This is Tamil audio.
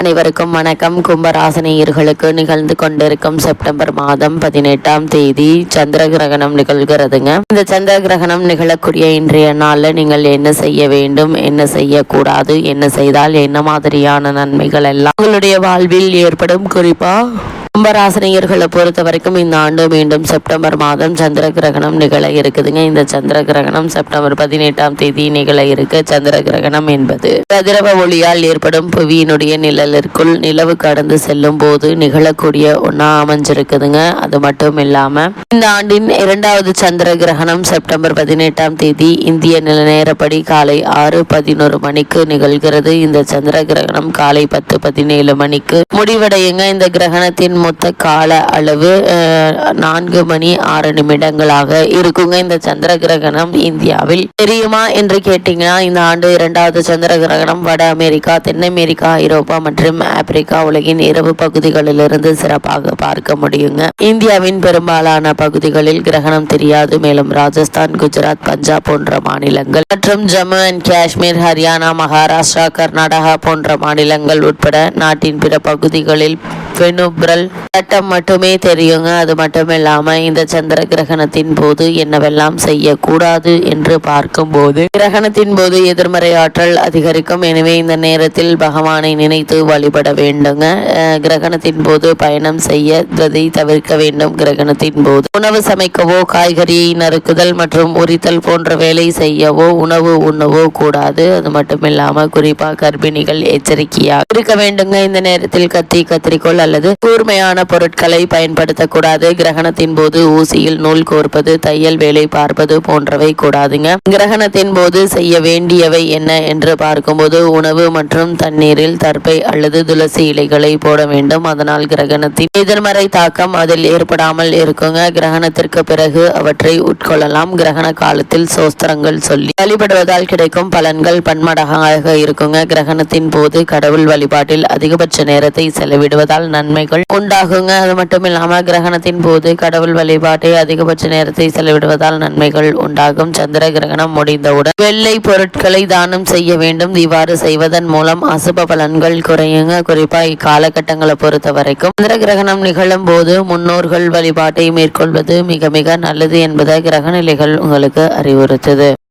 அனைவருக்கும் வணக்கம். கும்பராசனியர்களுக்கு நிகழ்ந்து கொண்டிருக்கும் செப்டம்பர் மாதம் பதினெட்டாம் தேதி சந்திர கிரகணம் நிகழ்கிறதுங்க. இந்த சந்திர கிரகணம் நிகழக்கூடிய இன்றைய நாளில் நீங்கள் என்ன செய்ய வேண்டும் என்ன செய்யக்கூடாது என்ன செய்தால் என்ன மாதிரியான நன்மைகள் எல்லாம் உங்களுடைய வாழ்வில் ஏற்படும்? குறிப்பா கும்பராசினியர்களை பொறுத்த வரைக்கும் இந்த ஆண்டு மீண்டும் செப்டம்பர் மாதம் சந்திர கிரகணம் நிகழ இருக்குதுங்க. இந்த சந்திர கிரகணம் செப்டம்பர் பதினெட்டாம் தேதி நிகழ இருக்கு. சந்திர கிரகணம் என்பது கதிரவ ஒளியால் ஏற்படும் புவியினுடைய நிழலிற்குள் நிலவு கடந்து செல்லும் போது நிகழக்கூடிய ஒன்னா அமைஞ்சிருக்குதுங்க. அது மட்டும் இல்லாம இந்த ஆண்டின் இரண்டாவது சந்திர கிரகணம் செப்டம்பர் பதினெட்டாம் தேதி இந்திய நில நேரப்படி காலை ஆறு பதினோரு மணிக்கு நிகழ்கிறது. இந்த சந்திர கிரகணம் காலை பத்து பதினேழு மணிக்கு முடிவடையுங்க. இந்த கிரகணத்தின் மொத்த கால அளவு நான்கு மணி ஆறு நிமிடங்களாக இருக்குங்க. இந்த சந்திர கிரகணம் இந்தியாவில் தெரியுமா என்று கேட்டீங்கன்னா இந்த ஆண்டு இரண்டாவது சந்திர கிரகணம் வட அமெரிக்கா தென் அமெரிக்கா ஐரோப்பா மற்றும் ஆப்பிரிக்கா உலகின் இரவு பகுதிகளிலிருந்து சிறப்பாக பார்க்க முடியுங்க. இந்தியாவின் பெரும்பாலான பகுதிகளில் கிரகணம் தெரியாது. மேலும் ராஜஸ்தான் குஜராத் பஞ்சாப் போன்ற மாநிலங்கள் மற்றும் ஜம்மு அண்ட் காஷ்மீர் ஹரியானா மகாராஷ்டிரா கர்நாடகா போன்ற மாநிலங்கள் உட்பட நாட்டின் பிற பகுதிகளில் பெனுப்ரல் சட்டம் மட்டுமே தெரியுங்க. அது மட்டும் இல்லாமல் இந்த சந்திர கிரகணத்தின் போது என்னவெல்லாம் செய்யக்கூடாது என்று பார்க்கும்போது கிரகணத்தின் போது எதிர்மறை ஆற்றல் அதிகரிக்கும். எனவே இந்த நேரத்தில் பகவானை நினைத்து வழிபட வேண்டுங்க. கிரகணத்தின் போது பயணம் செய்ய தவிர்க்க வேண்டும். கிரகணத்தின் போது உணவு சமைக்கவோ காய்கறியை நறுக்குதல் மற்றும் உரித்தல் போன்ற வேலை செய்யவோ உணவு உண்ணவோ கூடாது. அது மட்டும் இல்லாமல் குறிப்பாக கர்ப்பிணிகள் எச்சரிக்கையாக இருக்க வேண்டுங்க. இந்த நேரத்தில் கத்தி கத்திரிக்கோள் அல்லது கூர்மையான பொருட்களை பயன்படுத்தக்கூடாது. கிரகணத்தின் போது ஊசியில் நூல் கோர்ப்பது தையல் வேலை பார்ப்பது போன்றவை கூடாதுங்க. கிரகணத்தின் போது செய்ய வேண்டியவை என்ன என்று பார்க்கும்போது உணவு மற்றும் தண்ணீரில் தர்பை அல்லது துளசி இலைகளை போட வேண்டும். அதனால் கிரகணத்தின் எதிர்மறை தாக்கம் அதில் ஏற்படாமல் இருக்குங்க. கிரகணத்திற்கு பிறகு அவற்றை உட்கொள்ளலாம். கிரகண காலத்தில் சோஸ்திரங்கள் சொல்லி வழிபடுவதால் கிடைக்கும் பலன்கள் பன்மடகமாக இருக்குங்க. கிரகணத்தின் போது கடவுள் வழிபாட்டில் அதிகபட்ச நேரத்தை செலவிடுவதால் நன்மைகள் உண்டாகுங்க. அது மட்டும் இல்லாமல் கிரகணத்தின் போது கடவுள் வழிபாட்டை அதிகபட்ச நேரத்தை செலவிடுவதால் நன்மைகள் உண்டாகும். சந்திர கிரகணம் முடிந்தவுடன் வெள்ளை பொருட்களை தானம் செய்ய வேண்டும். இவ்வாறு செய்வதன் மூலம் அசுப பலன்கள் குறையுங்க. குறிப்பா இக்காலகட்டங்களை பொறுத்த வரைக்கும் சந்திர கிரகணம் நிகழும் போது முன்னோர்கள் வழிபாட்டை மேற்கொள்வது மிக மிக நல்லது என்பதை கிரகநிலைகள் உங்களுக்கு அறிவுறுத்துது.